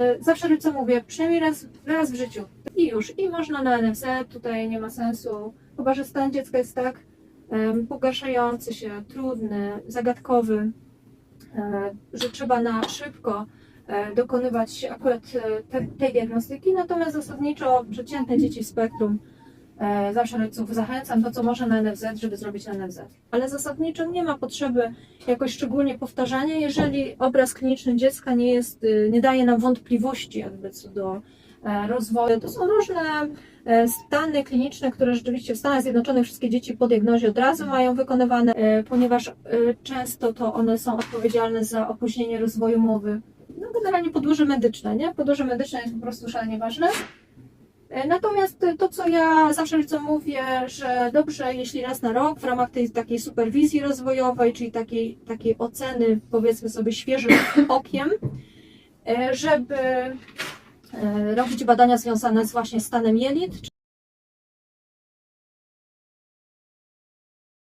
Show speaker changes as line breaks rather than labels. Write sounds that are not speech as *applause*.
E, Zawsze rodzicom mówię, przynajmniej raz, raz w życiu. I już. I można na NFZ, tutaj nie ma sensu. Chyba, że stan dziecka jest tak em, pogarszający się, trudny, zagadkowy, e, że trzeba na szybko e, dokonywać akurat te, tej diagnostyki. Natomiast zasadniczo przeciętne dzieci w spektrum zawsze rodziców zachęcam to, co może na NFZ, żeby zrobić na NFZ. Ale zasadniczo nie ma potrzeby jakoś szczególnie powtarzania, jeżeli obraz kliniczny dziecka nie jest, y, nie daje nam wątpliwości jakby co do e, rozwoju. To są różne e, stany kliniczne, które rzeczywiście w Stanach Zjednoczonych wszystkie dzieci po diagnozie od razu mają wykonywane, e, ponieważ e, często to one są odpowiedzialne za opóźnienie rozwoju mowy. No generalnie podłoże medyczne, nie? Podłoże medyczne jest po prostu szalenie ważne. E, Natomiast to, co ja zawsze rodzicom mówię, że dobrze, jeśli raz na rok w ramach tej takiej superwizji rozwojowej, czyli takiej, takiej oceny, powiedzmy sobie, świeżym *clears throat* okiem, e, żeby e, robić badania związane z właśnie stanem jelit,